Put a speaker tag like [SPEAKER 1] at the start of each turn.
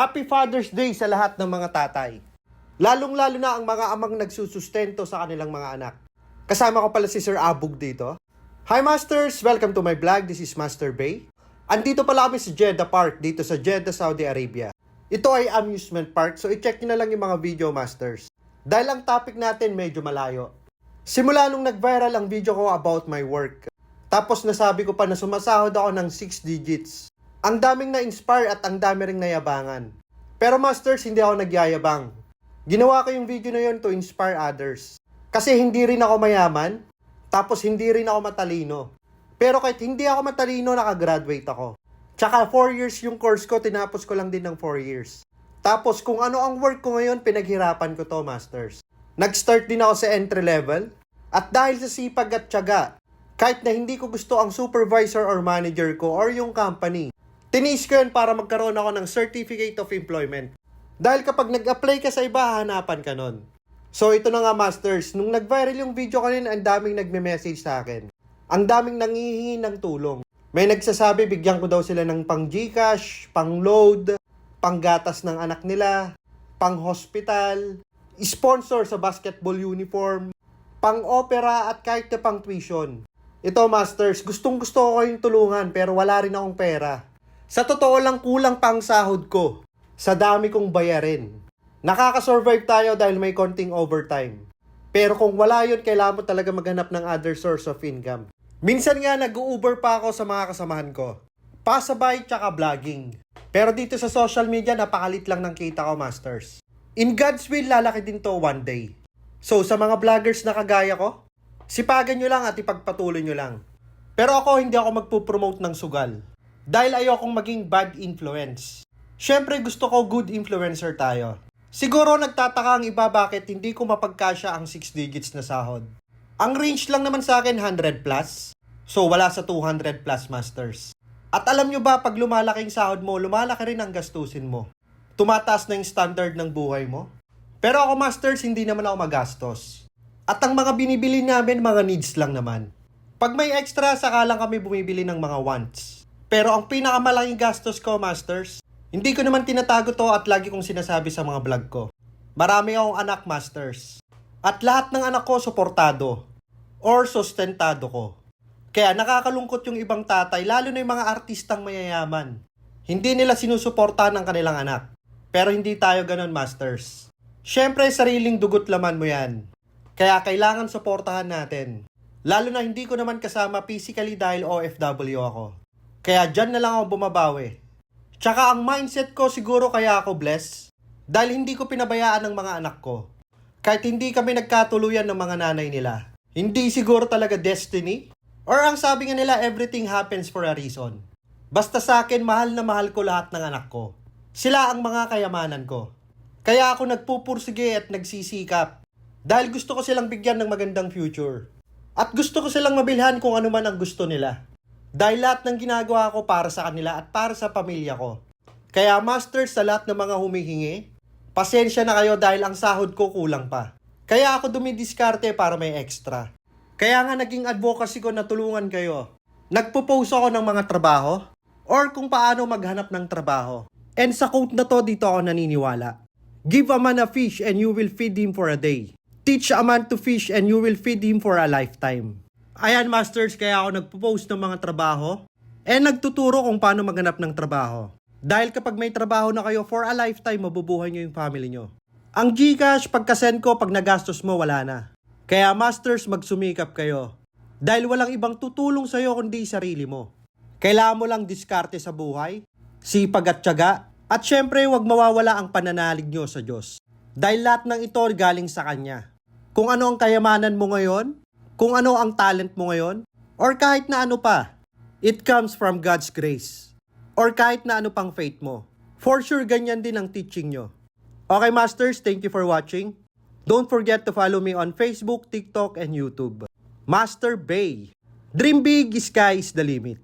[SPEAKER 1] Happy Father's Day sa lahat ng mga tatay. Lalong-lalo na ang mga amang nagsusustento sa kanilang mga anak. Kasama ko pala si Sir Abug dito. Hi Masters! Welcome to my vlog. This is Master Bay. Andito pala kami sa Jeddah Park dito sa Jeddah, Saudi Arabia. Ito ay amusement park so i-check nyo na lang yung mga video masters. Dahil ang topic natin medyo malayo. Simula nung nag-viral ang video ko about my work. Tapos nasabi ko pa na sumasahod ako ng 6 digits. Ang daming na-inspire at ang dami ring nayabangan. Pero masters, hindi ako nagyayabang. Ginawa ko yung video na yon to inspire others. Kasi hindi rin ako mayaman, tapos hindi rin ako matalino. Pero kahit hindi ako matalino, nakagraduate ako. Tsaka 4 years yung course ko, tinapos ko lang din ng 4 years. Tapos kung ano ang work ko ngayon, pinaghirapan ko to, masters. Nag-start din ako sa entry level. At dahil sa sipag at tiyaga, kahit na hindi ko gusto ang supervisor or manager ko or yung company, tiniis ko yun para magkaroon ako ng Certificate of Employment. Dahil kapag nag-apply ka sa iba, hahanapan ka nun. So ito na nga masters, nung nag-viral yung video kanina, ang daming nagme-message sa akin. Ang daming nangihingi ng tulong. May nagsasabi bigyan ko daw sila ng pang Gcash, pang load, pang gatas ng anak nila, pang hospital, sponsor sa basketball uniform, pang opera at kahit na pang tuition. Ito masters, gustong gusto ko kayong tulungan pero wala rin akong pera. Sa totoo lang kulang pang sahod ko. Sa dami kong bayarin. Nakaka-survive tayo dahil may konting overtime. Pero kung wala yun, kailangan mo talaga maghanap ng other source of income. Minsan nga nag-Uber pa ako sa mga kasamahan ko. Pasabay tsaka vlogging. Pero dito sa social media, napakalit lang ng kita ko, masters. In God's will, lalaki din to one day. So, sa mga vloggers na kagaya ko, sipagan nyo lang at ipagpatuloy nyo lang. Pero ako, hindi ako magpo-promote ng sugal. Dahil ayokong maging bad influence. Siyempre, gusto ko good influencer tayo. Siguro nagtataka ang iba bakit hindi ko mapagkasya ang 6 digits na sahod. Ang range lang naman sa akin 100 plus. So wala sa 200 plus masters. At alam nyo ba pag lumalaking sahod mo, lumalaki rin ang gastusin mo. Tumataas na yung standard ng buhay mo. Pero ako masters, hindi naman ako magastos. At ang mga binibili namin, mga needs lang naman. Pag may extra, saka lang kami bumibili ng mga wants. Pero ang pinakamalaking gastos ko, masters, hindi ko naman tinatago to at lagi kong sinasabi sa mga vlog ko. Marami akong anak, masters. At lahat ng anak ko suportado or sustentado ko. Kaya nakakalungkot yung ibang tatay, lalo na yung mga artistang mayayaman. Hindi nila sinusuportahan ng kanilang anak. Pero hindi tayo ganun, masters. Siyempre, sariling dugot laman mo yan. Kaya kailangan suportahan natin. Lalo na hindi ko naman kasama physically dahil OFW ako. Kaya dyan na lang ako bumabawi. Tsaka ang mindset ko siguro kaya ako blessed dahil hindi ko pinabayaan ng mga anak ko. Kahit hindi kami nagkatuluyan ng mga nanay nila. Hindi siguro talaga destiny? Or ang sabi nga nila, everything happens for a reason. Basta sa akin, mahal na mahal ko lahat ng anak ko. Sila ang mga kayamanan ko. Kaya ako nagpupursige at nagsisikap. Dahil gusto ko silang bigyan ng magandang future. At gusto ko silang mabilhan kung ano man ang gusto nila. Dahil lahat ng ginagawa ko para sa kanila at para sa pamilya ko. Kaya masters sa lahat ng mga humihingi, pasensya na kayo dahil ang sahod ko kulang pa. Kaya ako dumidiskarte para may extra. Kaya nga naging advocacy ko na tulungan kayo. Nagpo-post ako ng mga trabaho or kung paano maghanap ng trabaho. And sa quote na to dito ako naniniwala. Give a man a fish and you will feed him for a day. Teach a man to fish and you will feed him for a lifetime. Ayan masters, kaya ako nagpo-post ng mga trabaho and nagtuturo kung paano maghanap ng trabaho. Dahil kapag may trabaho na kayo for a lifetime, mabubuhay nyo yung family nyo. Ang Gcash, pagkasend ko, pag nagastos mo, wala na. Kaya masters, magsumikap kayo. Dahil walang ibang tutulong sa'yo kundi sarili mo. Kailangan mo lang diskarte sa buhay, sipag at tiyaga, at syempre huwag mawawala ang pananalig nyo sa Diyos. Dahil lahat ng ito galing sa Kanya. Kung ano ang kayamanan mo ngayon, kung ano ang talent mo ngayon, or kahit na ano pa, it comes from God's grace. Or kahit na ano pang faith mo. For sure, ganyan din ang teaching nyo. Okay, Masters, thank you for watching. Don't forget to follow me on Facebook, TikTok, and YouTube. Master Bay. Dream big, sky is the limit.